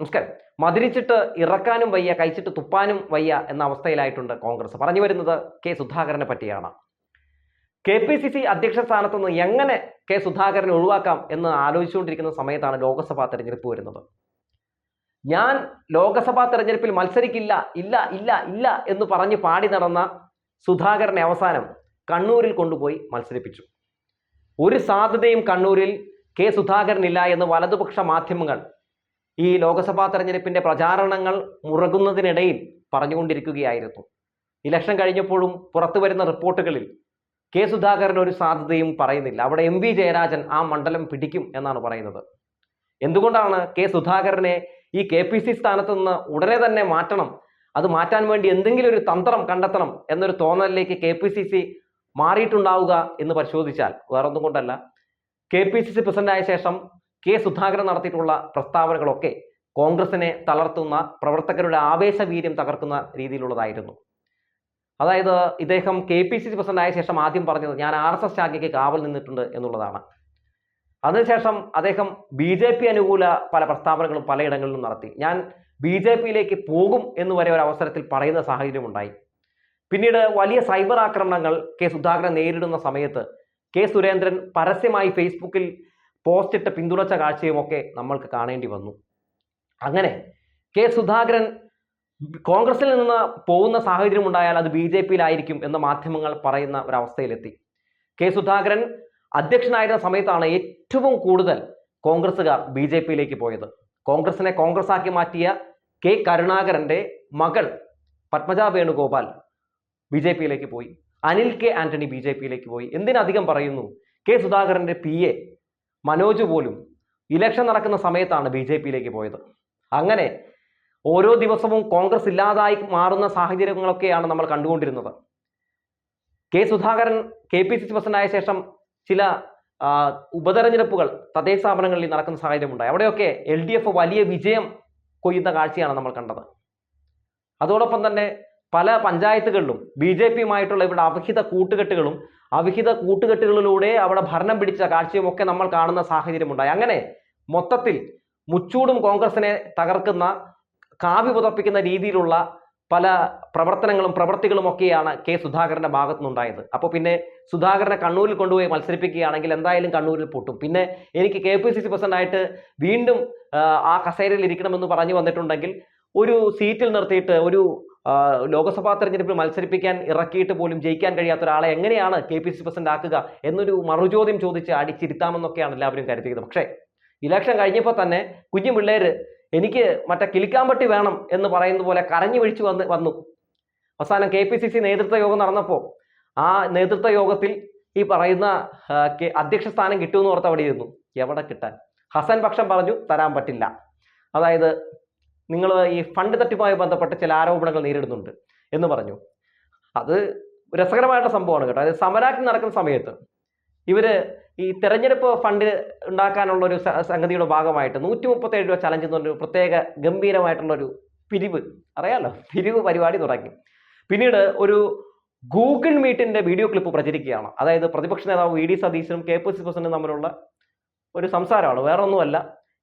നമസ്കാരം. മതിരിച്ചിട്ട് ഇറക്കാനും വയ്യ കഴിച്ചിട്ട് തുപ്പാനും വയ്യ എന്ന അവസ്ഥയിലായിട്ടുണ്ട് കോൺഗ്രസ്. പറഞ്ഞു വരുന്നത് കെ സുധാകരനെ പറ്റിയാണ്. കെ പി സി സി അധ്യക്ഷ സ്ഥാനത്ത് നിന്ന് എങ്ങനെ കെ സുധാകരനെ ഒഴിവാക്കാം എന്ന് ആലോചിച്ചുകൊണ്ടിരിക്കുന്ന സമയത്താണ് ലോക്സഭാ തെരഞ്ഞെടുപ്പ് വരുന്നത്. ഞാൻ ലോക്സഭാ തെരഞ്ഞെടുപ്പിൽ മത്സരിക്കില്ല ഇല്ല ഇല്ല ഇല്ല എന്ന് പറഞ്ഞ് പാടി നടന്ന സുധാകരനെ അവസാനം കണ്ണൂരിൽ കൊണ്ടുപോയി മത്സരിപ്പിച്ചു. ഒരു സാധ്യതയും കണ്ണൂരിൽ കെ സുധാകരനില്ല എന്ന് വലതുപക്ഷ മാധ്യമങ്ങൾ ഈ ലോക്സഭാ തെരഞ്ഞെടുപ്പിന്റെ പ്രചാരണങ്ങൾ മുറകുന്നതിനിടയിൽ പറഞ്ഞുകൊണ്ടിരിക്കുകയായിരുന്നു. ഇലക്ഷൻ കഴിഞ്ഞപ്പോഴും പുറത്തു വരുന്ന റിപ്പോർട്ടുകളിൽ കെ സുധാകരൻ ഒരു സാധ്യതയും പറയുന്നില്ല. അവിടെ എം വി ജയരാജൻ ആ മണ്ഡലം പിടിക്കും എന്നാണ് പറയുന്നത്. എന്തുകൊണ്ടാണ് കെ സുധാകരനെ ഈ കെ പി സി സ്ഥാനത്ത് നിന്ന് ഉടനെ തന്നെ മാറ്റണം? അത് മാറ്റാൻ വേണ്ടി എന്തെങ്കിലും ഒരു തന്ത്രം കണ്ടെത്തണം എന്നൊരു തോന്നലിലേക്ക് കെ പി സി സി മാറിയിട്ടുണ്ടാവുക എന്ന് പരിശോധിച്ചാൽ വേറൊന്നും കൊണ്ടല്ല. കെ പി സി സി പ്രസിഡന്റായ ശേഷം കെ സുധാകരൻ നടത്തിയിട്ടുള്ള പ്രസ്താവനകളൊക്കെ കോൺഗ്രസിനെ തളർത്തുന്ന പ്രവർത്തകരുടെ ആവേശവീര്യം തകർക്കുന്ന രീതിയിലുള്ളതായിരുന്നു. അതായത് ഇദ്ദേഹം കെ പി സി സി പ്രസിഡന്റായ ശേഷം ആദ്യം പറഞ്ഞത് ഞാൻ ആർ എസ് എസ് ശാഖയ്ക്ക് കാവൽ നിന്നിട്ടുണ്ട് എന്നുള്ളതാണ്. അതിനുശേഷം അദ്ദേഹം ബി ജെ പി അനുകൂല പല പ്രസ്താവനകളും പലയിടങ്ങളിലും നടത്തി. ഞാൻ ബി ജെ പിയിലേക്ക് പോകും എന്ന് വരെ ഒരു അവസരത്തിൽ പറയുന്ന സാഹചര്യം ഉണ്ടായി. പിന്നീട് വലിയ സൈബർ ആക്രമണങ്ങൾ കെ സുധാകരൻ നേരിടുന്ന സമയത്ത് കെ സുരേന്ദ്രൻ പരസ്യമായി ഫേസ്ബുക്കിൽ പോസ്റ്റ് ഇട്ട് പിന്തുണച്ച കാഴ്ചയുമൊക്കെ നമ്മൾക്ക് കാണേണ്ടി വന്നു. അങ്ങനെ കെ സുധാകരൻ കോൺഗ്രസിൽ നിന്ന് പോകുന്ന സാഹചര്യം ഉണ്ടായാൽ അത് ബി ജെ പിയിലായിരിക്കും എന്ന് മാധ്യമങ്ങൾ പറയുന്ന ഒരവസ്ഥയിലെത്തി. കെ സുധാകരൻ അധ്യക്ഷനായിരുന്ന സമയത്താണ് ഏറ്റവും കൂടുതൽ കോൺഗ്രസ്സുകാർ ബി ജെ പിയിലേക്ക് പോയത്. കോൺഗ്രസിനെ കോൺഗ്രസ് ആക്കി മാറ്റിയ കെ കരുണാകരന്റെ മകൾ പത്മജ വേണുഗോപാൽ ബി ജെ പിയിലേക്ക് പോയി. Anil K Antony B J പിയിലേക്ക് പോയി. എന്തിനധികം പറയുന്നു? കെ സുധാകരന്റെ പി എ മനോജ് പോലും ഇലക്ഷൻ നടക്കുന്ന സമയത്താണ് ബി ജെ പിയിലേക്ക് പോയത്. അങ്ങനെ ഓരോ ദിവസവും കോൺഗ്രസ് ഇല്ലാതായി മാറുന്ന സാഹചര്യങ്ങളൊക്കെയാണ് നമ്മൾ കണ്ടുകൊണ്ടിരുന്നത്. K Sudhakaran K P C പ്രസിഡന്റായ ശേഷം ചില ഉപതെരഞ്ഞെടുപ്പുകൾ തദ്ദേശ സ്ഥാപനങ്ങളിൽ നടക്കുന്ന സാഹചര്യമുണ്ടായി. അവിടെയൊക്കെ എൽ ഡി എഫ് വലിയ വിജയം കൊയ്യുന്ന കാഴ്ചയാണ് നമ്മൾ കണ്ടത്. അതോടൊപ്പം തന്നെ പല പഞ്ചായത്തുകളിലും ബി ജെ പിയുമായിട്ടുള്ള ഇവിടെ അവിഹിത കൂട്ടുകെട്ടുകളും അവിഹിത കൂട്ടുകെട്ടുകളിലൂടെ അവിടെ ഭരണം പിടിച്ച കാഴ്ചയും ഒക്കെ നമ്മൾ കാണുന്ന സാഹചര്യമുണ്ടായി. അങ്ങനെ മൊത്തത്തിൽ മുച്ചൂടും കോൺഗ്രസിനെ തകർക്കുന്ന കാവ്യ പുതപ്പിക്കുന്ന രീതിയിലുള്ള പല പ്രവർത്തനങ്ങളും പ്രവൃത്തികളും ഒക്കെയാണ് കെ സുധാകരന്റെ ഭാഗത്തു നിന്നുണ്ടായത് അപ്പോൾ പിന്നെ സുധാകരനെ കണ്ണൂരിൽ കൊണ്ടുപോയി മത്സരിപ്പിക്കുകയാണെങ്കിൽ എന്തായാലും കണ്ണൂരിൽ പൊട്ടും. പിന്നെ എനിക്ക് കെ പി സി സി പ്രസിഡന്റായിട്ട് വീണ്ടും ആ, കസേരയിൽ ഇരിക്കണമെന്ന് പറഞ്ഞു വന്നിട്ടുണ്ടെങ്കിൽ ഒരു സീറ്റിൽ നിർത്തിയിട്ട് ഒരു ലോക്സഭാ തെരഞ്ഞെടുപ്പിൽ മത്സരിപ്പിക്കാൻ ഇറക്കിയിട്ട് പോലും ജയിക്കാൻ കഴിയാത്ത ഒരാളെ എങ്ങനെയാണ് കെ പി സി പ്രസിഡന്റ് ആക്കുക എന്നൊരു മറുചോദ്യം ചോദിച്ച് അടിച്ചിരുത്താമെന്നൊക്കെയാണ് എല്ലാവരും കരുതിയത്. പക്ഷേ ഇലക്ഷൻ കഴിഞ്ഞപ്പോൾ തന്നെ കുഞ്ഞു പിള്ളേര് എനിക്ക് മറ്റേ കിളിക്കാമ്പട്ടി വേണം എന്ന് പറയുന്ന പോലെ കരഞ്ഞു വിളിച്ചു വന്ന് വന്നു. അവസാനം കെ പി സി സി നേതൃത്വ യോഗം നടന്നപ്പോൾ ആ നേതൃത്വ യോഗത്തിൽ ഈ പറയുന്ന അധ്യക്ഷ സ്ഥാനം കിട്ടുമെന്ന് ഓർത്ത് അവിടെ ഇരുന്നു. എവിടെ കിട്ടാൻ? ഹസൻ പക്ഷം പറഞ്ഞു തരാൻ പറ്റില്ല. അതായത് നിങ്ങൾ ഈ ഫണ്ട് തട്ടിപ്പുമായി ബന്ധപ്പെട്ട ചില ആരോപണങ്ങൾ നേരിടുന്നുണ്ട് എന്ന് പറഞ്ഞു. അത് രസകരമായിട്ടുള്ള സംഭവമാണ് കേട്ടോ. അതായത് സമരാഗ്നി നടക്കുന്ന സമയത്ത് ഇവർ ഈ തെരഞ്ഞെടുപ്പ് ഫണ്ട് ഉണ്ടാക്കാനുള്ള ഒരു സംഗതിയുടെ ഭാഗമായിട്ട് നൂറ്റി മുപ്പത്തേഴ് രൂപ ചലഞ്ച് എന്ന് പറഞ്ഞൊരു പ്രത്യേക ഗംഭീരമായിട്ടുള്ള ഒരു പിരിവ് അറിയാലോ? പിരിവ് പരിപാടി തുടങ്ങി. പിന്നീട് ഒരു ഗൂഗിൾ മീറ്റിന്റെ വീഡിയോ ക്ലിപ്പ് പ്രചരിക്കുകയാണ്. അതായത് പ്രതിപക്ഷ നേതാവ് വി ഡി സതീശനും കെ പി സി പ്രസിഡന്റും തമ്മിലുള്ള ഒരു സംസാരമാണ്. വേറെ ഒന്നുമല്ല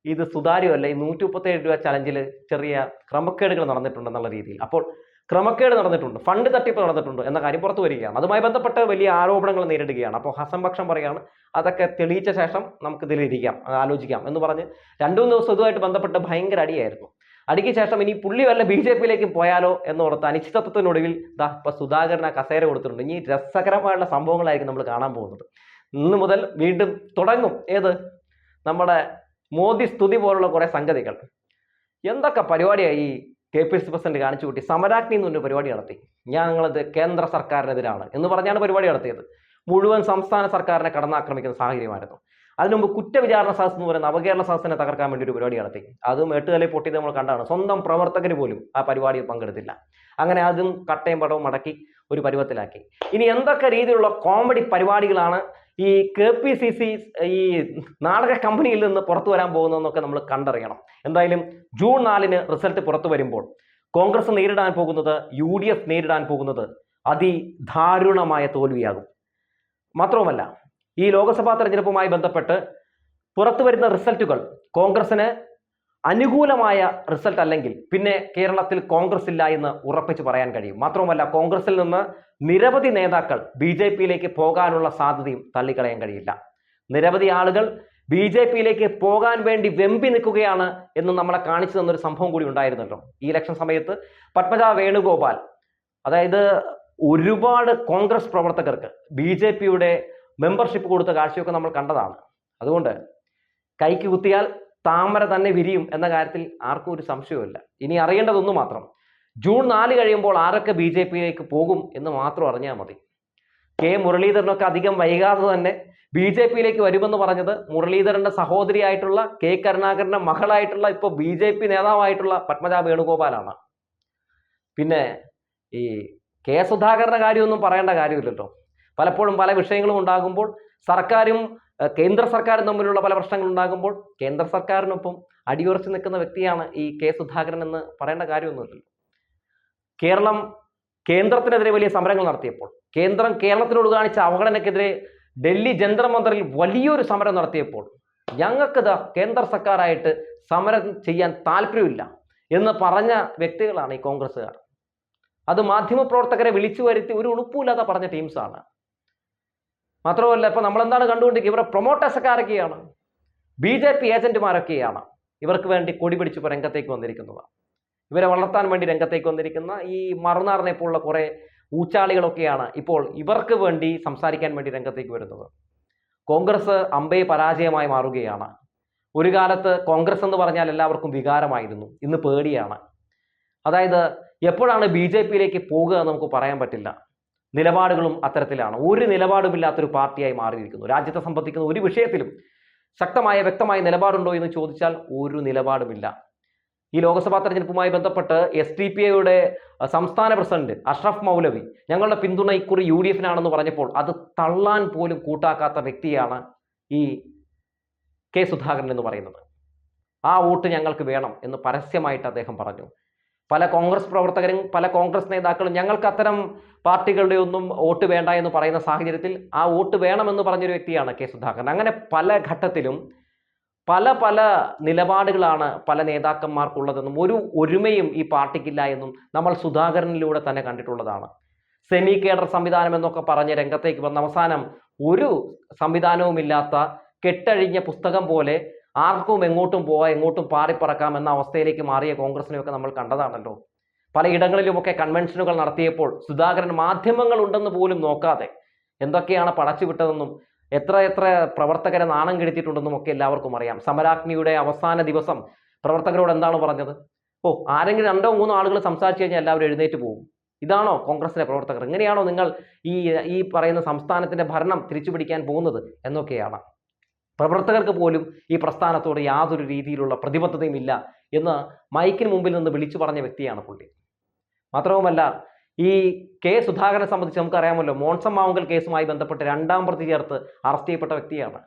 ഇത് സുതാര്യമല്ല. ഈ നൂറ്റി മുപ്പത്തേഴ് രൂപ ചലഞ്ചിൽ ചെറിയ ക്രമക്കേടുകൾ നടന്നിട്ടുണ്ടെന്നുള്ള രീതിയിൽ. അപ്പോൾ ക്രമക്കേട് നടന്നിട്ടുണ്ട്. ഫണ്ട് തട്ടിപ്പ് നടന്നിട്ടുണ്ട് എന്ന കാര്യം പുറത്തു വരികയാണ്. അതുമായി ബന്ധപ്പെട്ട് വലിയ ആരോപണങ്ങൾ നേരിടുകയാണ്. അപ്പോൾ ഹസൻ പറയുകയാണ് അതൊക്കെ തെളിയിച്ച ശേഷം നമുക്ക് ഇതിലിരിക്കാം ആലോചിക്കാം എന്ന് പറഞ്ഞ് രണ്ടു മൂന്ന് ദിവസം ഇതുമായിട്ട് ബന്ധപ്പെട്ട് ഭയങ്കര അടിയായിരുന്നു. അടിക്ക് ശേഷം ഇനി പുള്ളി വല്ല ബി ജെ പിയിലേക്ക് പോയാലോ എന്നോർത്ത് അനിശ്ചിതത്വത്തിനൊടുവിൽ ദാ ഇപ്പൊ സുധാകരൻ ആ കസേര കൊടുത്തിട്ടുണ്ട്. ഇനി രസകരമായുള്ള സംഭവങ്ങളായിരിക്കും നമ്മൾ കാണാൻ പോകുന്നത്. ഇന്ന് മുതൽ വീണ്ടും തുടങ്ങും. ഏത്? നമ്മുടെ മോദി സ്തുതി പോലുള്ള കുറെ സംഗതികൾ. എന്തൊക്കെ പരിപാടിയായി കെ പി സി പ്രസിഡന്റ് കാണിച്ചു കൂട്ടി? സമരാഗ്നി എന്നൊരു പരിപാടി നടത്തി. ഞാൻ ഞങ്ങളത് കേന്ദ്ര സർക്കാരിനെതിരാണ് എന്ന് പറഞ്ഞാണ് പരിപാടി നടത്തിയത്. മുഴുവൻ സംസ്ഥാന സർക്കാരിനെ കടന്നാക്രമിക്കുന്ന സാഹചര്യമായിരുന്നു. അതിനു മുമ്പ് കുറ്റവിചാരണ സദസ് എന്ന് പറയുന്ന നവകേരള സദസ്സിനെ തകർക്കാൻ വേണ്ടി ഒരു പരിപാടി നടത്തി. അതും എട്ടുതലയിൽ പൊട്ടിയത് നമ്മൾ കണ്ടാണ്. സ്വന്തം പ്രവർത്തകർ പോലും ആ പരിപാടിയിൽ പങ്കെടുത്തില്ല. അങ്ങനെ അതും കട്ടയും പടവും മടക്കി ഒരു പരുവത്തിലാക്കി. ഇനി എന്തൊക്കെ രീതിയിലുള്ള കോമഡി പരിപാടികളാണ് ഈ കെ പി സി സി ഈ നാടക കമ്പനിയിൽ നിന്ന് പുറത്തു വരാൻ പോകുന്നതെന്നൊക്കെ നമ്മൾ കണ്ടറിയണം. എന്തായാലും ജൂൺ നാലിന് റിസൾട്ട് പുറത്തു വരുമ്പോൾ കോൺഗ്രസ് നേരിടാൻ പോകുന്നത് യു ഡി എഫ് നേരിടാൻ പോകുന്നത് അതിദാരുണമായ തോൽവിയാകും. മാത്രവുമല്ല ഈ ലോക്സഭാ തെരഞ്ഞെടുപ്പുമായി ബന്ധപ്പെട്ട് പുറത്തു വരുന്ന റിസൾട്ടുകൾ കോൺഗ്രസിന് അനുകൂലമായ റിസൾട്ട് അല്ലെങ്കിൽ പിന്നെ കേരളത്തിൽ കോൺഗ്രസ് ഇല്ല എന്ന് ഉറപ്പിച്ച് പറയാൻ കഴിയും. മാത്രവുമല്ല കോൺഗ്രസിൽ നിന്ന് നിരവധി നേതാക്കൾ ബി ജെ പിയിലേക്ക് പോകാനുള്ള സാധ്യതയും തള്ളിക്കളയാൻ കഴിയില്ല. നിരവധി ആളുകൾ ബി ജെ പിയിലേക്ക് പോകാൻ വേണ്ടി വെമ്പി നിൽക്കുകയാണ് എന്ന് നമ്മളെ കാണിച്ചു തന്നൊരു സംഭവം കൂടി ഉണ്ടായിരുന്നല്ലോ. ഈ ഇലക്ഷൻ സമയത്ത് പത്മജ വേണുഗോപാൽ അതായത് ഒരുപാട് കോൺഗ്രസ് പ്രവർത്തകർക്ക് ബി ജെ പിയുടെ മെമ്പർഷിപ്പ് കൊടുത്ത കാഴ്ചയൊക്കെ നമ്മൾ കണ്ടതാണ്. അതുകൊണ്ട് കൈക്ക് കുത്തിയാൽ താമര തന്നെ വിരിയും എന്ന കാര്യത്തിൽ ആർക്കും ഒരു സംശയവുമില്ല. ഇനി അറിയേണ്ടതൊന്നു മാത്രം. ജൂൺ നാല് കഴിയുമ്പോൾ ആരൊക്കെ ബി ജെ പിയിലേക്ക് പോകും എന്ന് മാത്രം അറിഞ്ഞാൽ മതി. കെ മുരളീധരനൊക്കെ അധികം വൈകാതെ തന്നെ ബി ജെ പിയിലേക്ക് വരുമെന്ന് പറഞ്ഞത് മുരളീധരന്റെ സഹോദരിയായിട്ടുള്ള കെ കരുണാകരന്റെ മകളായിട്ടുള്ള ഇപ്പോൾ ബി ജെ പി നേതാവായിട്ടുള്ള പത്മജ വേണുഗോപാലാണ്. പിന്നെ ഈ കെ സുധാകരന്റെ കാര്യമൊന്നും പറയേണ്ട കാര്യമില്ലല്ലോ. പലപ്പോഴും പല വിഷയങ്ങളും ഉണ്ടാകുമ്പോൾ സർക്കാരും കേന്ദ്ര സർക്കാരും തമ്മിലുള്ള പല പ്രശ്നങ്ങൾ ഉണ്ടാകുമ്പോൾ കേന്ദ്ര സർക്കാരിനൊപ്പം അടിയുറച്ച് നിൽക്കുന്ന വ്യക്തിയാണ് ഈ കെ സുധാകരൻ എന്ന് പറയേണ്ട കാര്യമൊന്നുമില്ലല്ലോ. കേരളം കേന്ദ്രത്തിനെതിരെ വലിയ സമരങ്ങൾ നടത്തിയപ്പോൾ കേന്ദ്രം കേരളത്തിനോട് കാണിച്ച അവഗണനക്കെതിരെ ഡൽഹി ജന്തർ വലിയൊരു സമരം നടത്തിയപ്പോൾ ഞങ്ങൾക്ക് കേന്ദ്ര സർക്കാരായിട്ട് സമരം ചെയ്യാൻ താല്പര്യമില്ല എന്ന് പറഞ്ഞ വ്യക്തികളാണ് ഈ കോൺഗ്രസ്സുകാർ. അത് മാധ്യമപ്രവർത്തകരെ വിളിച്ചു വരുത്തി ഒരു ഉളുപ്പുമില്ലാതെ പറഞ്ഞ ടീംസാണ്. മാത്രമല്ല ഇപ്പൊ നമ്മളെന്താണ് കണ്ടുകൊണ്ടിരിക്കുക ഇവരെ പ്രൊമോട്ടേഴ്സൊക്കെ ആരൊക്കെയാണ്? ബി ജെ പി ഏജന്റുമാരൊക്കെയാണ്. ഇവർക്ക് വേണ്ടി കൊടി പിടിച്ച് ഇപ്പോൾ രംഗത്തേക്ക് വന്നിരിക്കുന്നത്. ഇവരെ വളർത്താൻ വേണ്ടി രംഗത്തേക്ക് വന്നിരിക്കുന്ന ഈ മറുനാറിനെ പോലുള്ള കുറെ ഊച്ചാളികളൊക്കെയാണ് ഇപ്പോൾ ഇവർക്ക് വേണ്ടി സംസാരിക്കാൻ വേണ്ടി രംഗത്തേക്ക് വരുന്നത്. കോൺഗ്രസ് അമ്പേ പരാജയമായി മാറുകയാണ്. ഒരു കാലത്ത് കോൺഗ്രസ് എന്ന് പറഞ്ഞാൽ എല്ലാവർക്കും വികാരമായിരുന്നു. ഇന്ന് പേടിയാണ്. അതായത് എപ്പോഴാണ് ബി ജെ പിയിലേക്ക് പോകുക എന്ന് നമുക്ക് പറയാൻ പറ്റില്ല. നിലപാടുകളും അത്തരത്തിലാണ്. ഒരു നിലപാടുമില്ലാത്തൊരു പാർട്ടിയായി മാറിയിരിക്കുന്നു. രാജ്യത്തെ സംബന്ധിക്കുന്ന ഒരു വിഷയത്തിലും ശക്തമായ വ്യക്തമായ നിലപാടുണ്ടോ എന്ന് ചോദിച്ചാൽ ഒരു നിലപാടുമില്ല. ഈ ലോക്സഭാ തെരഞ്ഞെടുപ്പുമായി ബന്ധപ്പെട്ട് എസ് ഡി പി ഐയുടെ സംസ്ഥാന പ്രസിഡന്റ് അഷ്റഫ് മൗലവി ഞങ്ങളുടെ പിന്തുണ ഇക്കുറി യു ഡി എഫിനാണെന്ന് പറഞ്ഞപ്പോൾ അത് തള്ളാൻ പോലും കൂട്ടാക്കാത്ത വ്യക്തിയാണ് ഈ കെ സുധാകരൻ എന്ന് പറയുന്നത്. ആ വോട്ട് ഞങ്ങൾക്ക് വേണം എന്ന് പരസ്യമായിട്ട് അദ്ദേഹം പറഞ്ഞു. പല കോൺഗ്രസ് പ്രവർത്തകരും പല കോൺഗ്രസ് നേതാക്കളും ഞങ്ങൾക്ക് അത്തരം പാർട്ടികളുടെ ഒന്നും വോട്ട് വേണ്ട എന്ന് പറയുന്ന സാഹചര്യത്തിൽ ആ വോട്ട് വേണമെന്ന് പറഞ്ഞൊരു വ്യക്തിയാണ് കെ സുധാകരൻ. അങ്ങനെ പല ഘട്ടത്തിലും പല പല നിലപാടുകളാണ് പല നേതാക്കന്മാർക്കുള്ളതെന്നും ഒരു ഒരുമയും ഈ പാർട്ടിക്കില്ല എന്നും നമ്മൾ സുധാകരനിലൂടെ തന്നെ കണ്ടിട്ടുള്ളതാണ്. സെമി കേഡർ സംവിധാനം എന്നൊക്കെ പറഞ്ഞ് രംഗത്തേക്ക് വന്ന അവസാനം ഒരു സംവിധാനവുമില്ലാത്ത കെട്ടഴിഞ്ഞ പുസ്തകം പോലെ ആർക്കും എങ്ങോട്ടും പോവാം എങ്ങോട്ടും പാറിപ്പറക്കാം എന്ന അവസ്ഥയിലേക്ക് മാറിയ കോൺഗ്രസിനെയൊക്കെ നമ്മൾ കണ്ടതാണല്ലോ. പലയിടങ്ങളിലുമൊക്കെ കൺവെൻഷനുകൾ നടത്തിയപ്പോൾ സുധാകരൻ മാധ്യമങ്ങൾ ഉണ്ടെന്ന് പോലും നോക്കാതെ എന്തൊക്കെയാണ് പടച്ചുവിട്ടതെന്നും എത്ര എത്ര പ്രവർത്തകരെ നാണം കെടുത്തിയിട്ടുണ്ടെന്നും ഒക്കെ എല്ലാവർക്കും അറിയാം. സമരാഗ്നിയുടെ അവസാന ദിവസം പ്രവർത്തകരോട് എന്താണ് പറഞ്ഞത്? ഓ ആരെങ്കിലും രണ്ടോ മൂന്നോ ആളുകൾ സംസാരിച്ചു കഴിഞ്ഞാൽ എല്ലാവരും എഴുന്നേറ്റ് പോകും. ഇതാണോ കോൺഗ്രസിലെ പ്രവർത്തകർ? ഇങ്ങനെയാണോ നിങ്ങൾ ഈ ഈ പറയുന്ന സംസ്ഥാനത്തിന്റെ ഭരണം തിരിച്ചു പിടിക്കാൻ പോകുന്നത് എന്നൊക്കെയാണ്. പ്രവർത്തകർക്ക് പോലും ഈ പ്രസ്ഥാനത്തോട് യാതൊരു രീതിയിലുള്ള പ്രതിബദ്ധതയും ഇല്ല എന്ന് മൈക്കിന് മുമ്പിൽ നിന്ന് വിളിച്ചു പറഞ്ഞ വ്യക്തിയാണ് പുള്ളി. മാത്രവുമല്ല ഈ കെ സുധാകരനെ സംബന്ധിച്ച് നമുക്കറിയാമല്ലോ മോൺസം മാവുങ്കൽ കേസുമായി ബന്ധപ്പെട്ട് രണ്ടാം പ്രതി ചേർത്ത് അറസ്റ്റ് ചെയ്യപ്പെട്ട വ്യക്തിയാണ്.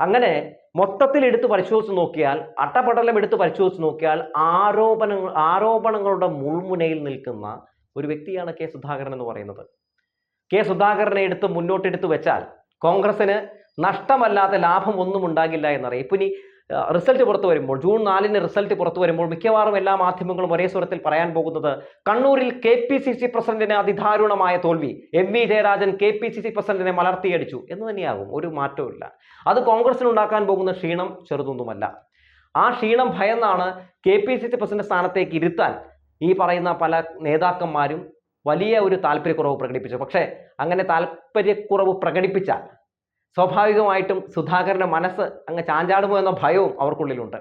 അങ്ങനെ മൊത്തത്തിൽ എടുത്ത് പരിശോധിച്ച് നോക്കിയാൽ അട്ടപടലം എടുത്ത് പരിശോധിച്ച് നോക്കിയാൽ ആരോപണങ്ങൾ ആരോപണങ്ങളുടെ മുൾമുനയിൽ നിൽക്കുന്ന ഒരു വ്യക്തിയാണ് കെ സുധാകരൻ എന്ന് പറയുന്നത്. കെ സുധാകരനെ എടുത്ത് മുന്നോട്ടെടുത്ത് വെച്ചാൽ കോൺഗ്രസിന് നഷ്ടമല്ലാതെ ലാഭം ഒന്നും ഉണ്ടാകില്ല എന്നറിയാം. ഇപ്പം ഇനി റിസൾട്ട് പുറത്തു വരുമ്പോൾ ജൂൺ നാലിന് റിസൾട്ട് പുറത്തു വരുമ്പോൾ മിക്കവാറും എല്ലാ മാധ്യമങ്ങളും ഒരേ സ്വരത്തിൽ പറയാൻ പോകുന്നത് കണ്ണൂരിൽ കെ പി സി സി പ്രസിഡന്റിന് അതിദാരുണമായ തോൽവി. M V Jayarajan K P C C പ്രസിഡന്റിനെ മലർത്തിയടിച്ചു. എന്ന് തന്നെയാകും. ഒരു മാറ്റവും അത് കോൺഗ്രസിന് ഉണ്ടാക്കാൻ പോകുന്ന ക്ഷീണം ചെറുതൊന്നുമല്ല. ആ ക്ഷീണം ഭയന്നാണ് K P C C president സ്ഥാനത്തേക്ക് ഇരുത്താൻ ഈ പറയുന്ന പല നേതാക്കന്മാരും വലിയ ഒരു താല്പര്യക്കുറവ് പ്രകടിപ്പിച്ചു പക്ഷേ അങ്ങനെ താല്പര്യക്കുറവ് പ്രകടിപ്പിച്ചാൽ സ്വാഭാവികമായിട്ടും സുധാകരന്റെ മനസ്സ് അങ്ങ് ചാഞ്ചാടുമോ എന്ന ഭയവും അവർക്കുള്ളിലുണ്ട്.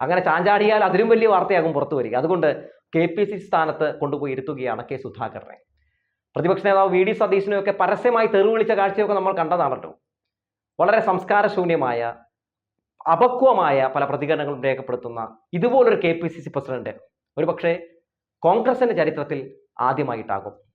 അങ്ങനെ ചാഞ്ചാടിയാൽ അതിലും വലിയ വാർത്തയാകും പുറത്തു വരിക. അതുകൊണ്ട് കെ പി സി സ്ഥാനത്ത് കൊണ്ടുപോയി ഇരുത്തുകയാണ് കെ സുധാകരനെ. പ്രതിപക്ഷ നേതാവ് വി ഡി സതീശനെയൊക്കെ പരസ്യമായി തെറി വിളിച്ച കാഴ്ചയൊക്കെ നമ്മൾ കണ്ടതാണല്ലോ. വളരെ സംസ്കാരശൂന്യമായ അപക്വമായ പല പ്രതികരണങ്ങളും രേഖപ്പെടുത്തുന്ന ഇതുപോലൊരു K P C C president ഒരുപക്ഷെ കോൺഗ്രസിന്റെ ചരിത്രത്തിൽ ആദ്യമായിട്ടാകും.